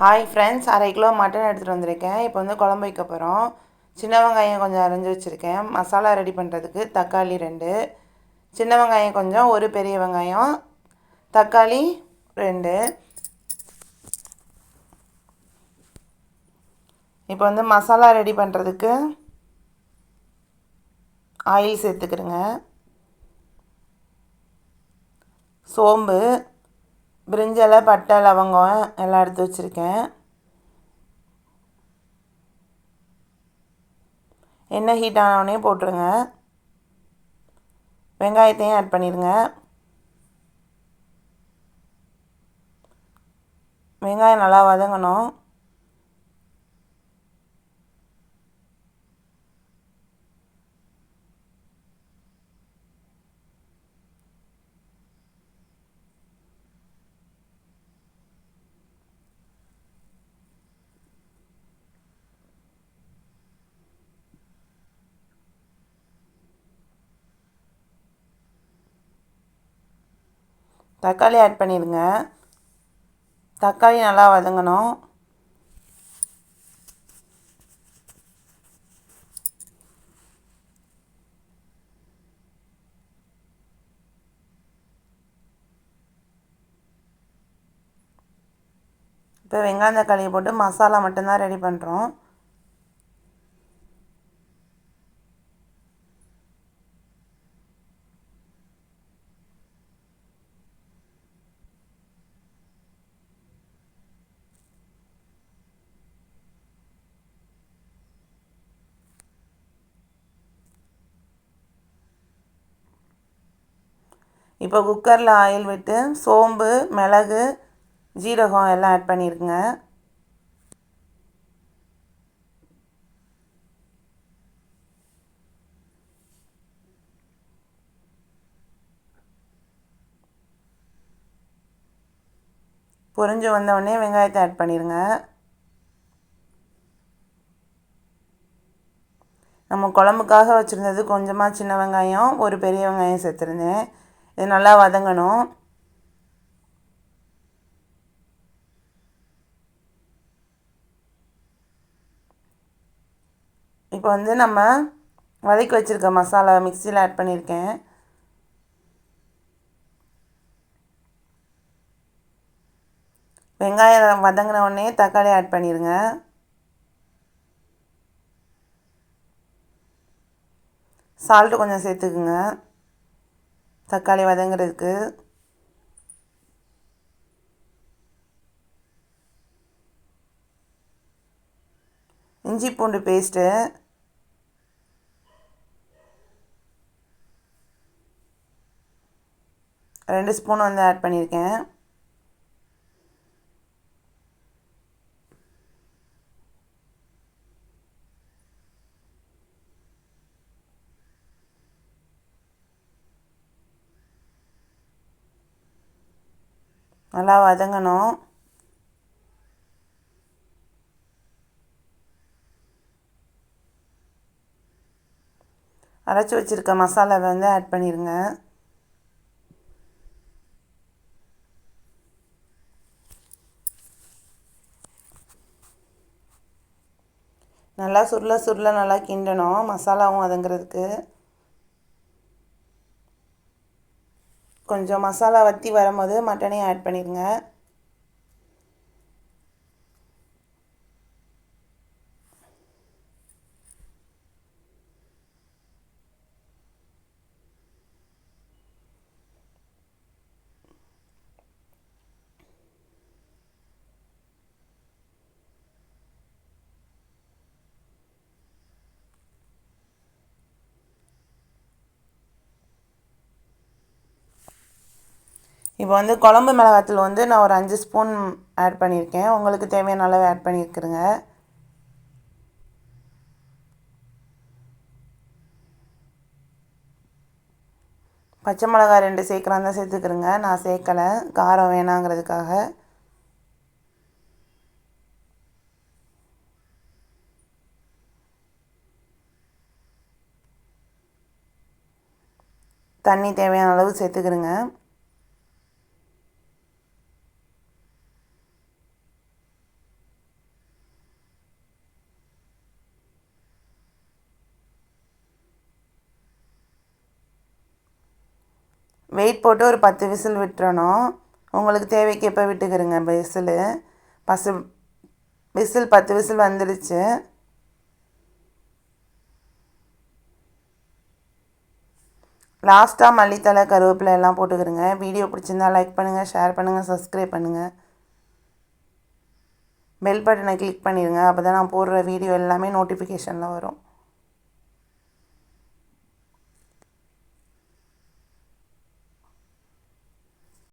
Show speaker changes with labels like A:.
A: Hi friends அரை kilo mutton எடுத்துகிட்டு வந்திருக்கேன். இப்போ வந்து குழம்பு வைக்க போகிறோம் சின்ன வெங்காயம் கொஞ்சம் அரைஞ்சி வச்சுருக்கேன். மசாலா ரெடி பண்ணுறதுக்கு தக்காளி ரெண்டு. சின்ன வெங்காயம் கொஞ்சம் ஒரு பெரிய வெங்காயம். தக்காளி ரெண்டு. இப்போ வந்து மசாலா ரெடி பண்ணுறதுக்கு ஆயில் சேர்த்துக்கிறேங்க. சோம்பு. பிரிஞ்சலை பட்டை லவங்கம் எல்லாம் எடுத்து வச்சுருக்கேன். எண்ணெய் ஹீட் ஆனவுடனே போட்டுருங்க. வெங்காயத்தையும் ஆட் பண்ணிடுங்க வெங்காயம் நல்லா வதங்கணும். தக்காளி ஆட் பண்ணிடுங்க. தக்காளி நல்லா வதங்கணும். இப்போ வெங்காயம் தக்காளியை போட்டு மசாலா மட்டும்தான் ரெடி பண்ணுறோம் இப்போ குக்கரில் ஆயில் விட்டு சோம்பு மிளகு ஜீரகம் எல்லாம் ஆட் பண்ணியிருக்குங்க பொரிஞ்சு வந்தவுடனே வெங்காயத்தை ஆட் பண்ணிடுங்க நம்ம குழம்புக்காக வச்சுருந்தது கொஞ்சமாக சின்ன வெங்காயம் ஒரு பெரிய வெங்காயம் சேர்த்துருந்தேன். இது நல்லா வதங்கணும். இப்போ வந்து நம்ம வதக்கி வச்சுருக்க மசாலா மிக்சியில் ஆட் பண்ணியிருக்கேன். வெங்காயம் வதங்கின உடனே தக்காளி ஆட் பண்ணிடுங்க சால்ட்டு கொஞ்சம் சேர்த்துக்குங்க. தக்காளி வதங்குறதுக்கு இஞ்சி பூண்டு பேஸ்ட்டு ரெண்டு ஸ்பூன் வந்து ஆட் பண்ணியிருக்கேன். நல்லா வதங்கணும். அரைச்சி வச்சுருக்க மசாலாவை வந்து ஆட் பண்ணிடுங்க நல்லா சுருள சுருள நல்லா கிண்டணும் மசாலாவும் வதங்குறதுக்கு. கொஞ்சம் மசாலா வற்றி வரும்போது மட்டனையும் ஆட் பண்ணிடுங்க. இப்போ வந்து குழம்பு மிளகாத்தூள் வந்து நான் ஒரு அஞ்சு ஸ்பூன் ஆட் பண்ணியிருக்கேன். உங்களுக்கு தேவையான அளவு ஆட் பண்ணியிருக்குறேங்க. பச்சை மிளகா ரெண்டு சேர்க்குறாங்க தான் சேர்த்துக்கிறேங்க. நான் சேர்க்கலை. காரம் வேணாங்கிறதுக்காக. தண்ணி தேவையான அளவு சேர்த்துக்கிறேங்க. வெயிட் போட்டு ஒரு பத்து விசில் விட்டுறணும். உங்களுக்கு தேவைக்கு எப்போ விட்டுக்கிறங்க விசில். பசு விசில் பத்து விசில் வந்துடுச்சு. லாஸ்ட்டாக மல்லித்தலை கருவேப்பிலை எல்லாம் போட்டுக்கிறேங்க. வீடியோ பிடிச்சிருந்தா லைக் பண்ணுங்கள் ஷேர் பண்ணுங்கள் சப்ஸ்கிரைப் பண்ணுங்கள் பெல் பட்டனை கிளிக் பண்ணிடுங்க. அப்போ தான் நான் போடுற வீடியோ எல்லாமே நோட்டிஃபிகேஷனில் வரும்.